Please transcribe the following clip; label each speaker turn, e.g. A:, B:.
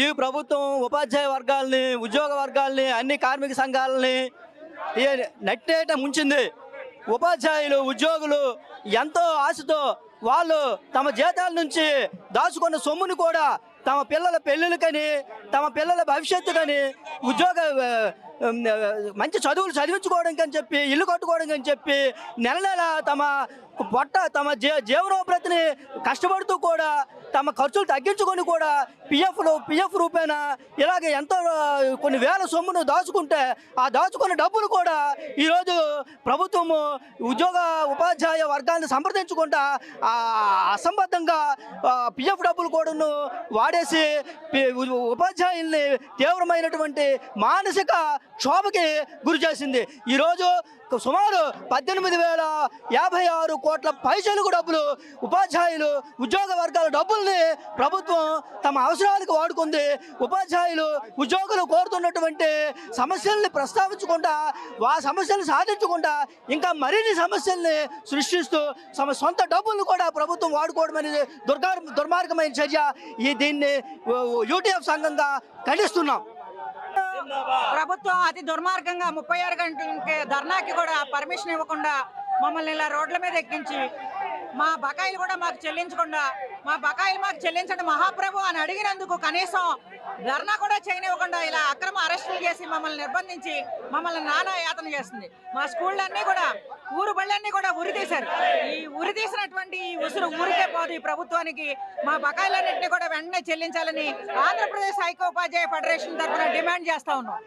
A: ఈ ప్రభుత్వం ఉపాధ్యాయ వర్గాల్ని ఉద్యోగ వర్గాల్ని అన్ని కార్మిక సంఘాలని నట్టేట ముంచింది. ఉపాధ్యాయులు ఉద్యోగులు ఎంతో ఆశతో వాళ్ళు తమ జీతాల నుంచి దాచుకున్న సొమ్ముని కూడా తమ పిల్లల పెళ్ళిళ్ళకని తమ పిల్లల భవిష్యత్తుకని ఉద్యోగ మంచి చదువులు చదివించుకోవడం అని చెప్పి ఇల్లు కట్టుకోవడం అని చెప్పి నెల నెల తమ పొట్ట తమ జీ జీవనోపాధిని కష్టపడుతూ కూడా తమ ఖర్చులు తగ్గించుకొని కూడా పిఎఫ్లు పిఎఫ్ రూపేణా ఇలాగే ఎంతో కొన్ని వేల సొమ్మును దాచుకుంటే ఆ దాచుకున్న డబ్బులు కూడా ఈరోజు ప్రభుత్వము ఉద్యోగ ఉపాధ్యాయ వర్గాన్ని సంప్రదించుకుంటా అసంబద్ధంగా పిఎఫ్ డబ్బులు కూడాను వాడేసి ఉపాధ్యాయుల్ని తీవ్రమైనటువంటి మానసిక క్షోభకి గురి చేసింది. ఈరోజు సుమారు పద్దెనిమిది వేల యాభై ఆరు కోట్ల పైసలకు డబ్బులు ఉపాధ్యాయులు ఉద్యోగ వర్గాల డబ్బుల్ని ప్రభుత్వం తమ అవసరాలకు వాడుకుంది. ఉపాధ్యాయులు ఉద్యోగులు కోరుతున్నటువంటి సమస్యల్ని ప్రస్తావించకుండా ఆ సమస్యలు సాధించకుండా ఇంకా మరిన్ని సమస్యల్ని సృష్టిస్తూ తమ సొంత డబ్బులను కూడా ప్రభుత్వం వాడుకోవడం అనేది దుర్గా దుర్మార్గమైన చర్య. ఈ దీన్ని యూటీఎఫ్ సంఘంగా ఖండిస్తున్నాం.
B: ప్రభుత్వం అతి దుర్మార్గంగా ముప్పై ఆరు గంటలకి ధర్నాకి కూడా పర్మిషన్ ఇవ్వకుండా మమ్మల్ని ఇలా రోడ్ల మీద ఎక్కించి మా బకాయిలు కూడా మాకు చెల్లించకుండా మా బకాయిలు మాకు చెల్లించండి మహాప్రభు అని అడిగినందుకు కనీసం ధర్నా కూడా చేయనివ్వకుండా ఇలా అక్రమ అరెస్టులు చేసి మమ్మల్ని నిర్బంధించి మమ్మల్ని నానా యాతన చేస్తుంది. మా స్కూళ్ళన్నీ కూడా ఊరు బళ్ళన్నీ కూడా ఉరి తీశారు. ఈ ఉరి తీసినటువంటి ఈ ఉసురు ఊరికే పోదు ఈ ప్రభుత్వానికి. మా బకాయిలన్నింటినీ కూడా వెంటనే చెల్లించాలని ఆంధ్రప్రదేశ్ ఐక్యోపాధ్యాయ ఫెడరేషన్ తరఫున డిమాండ్ చేస్తా ఉన్నాం.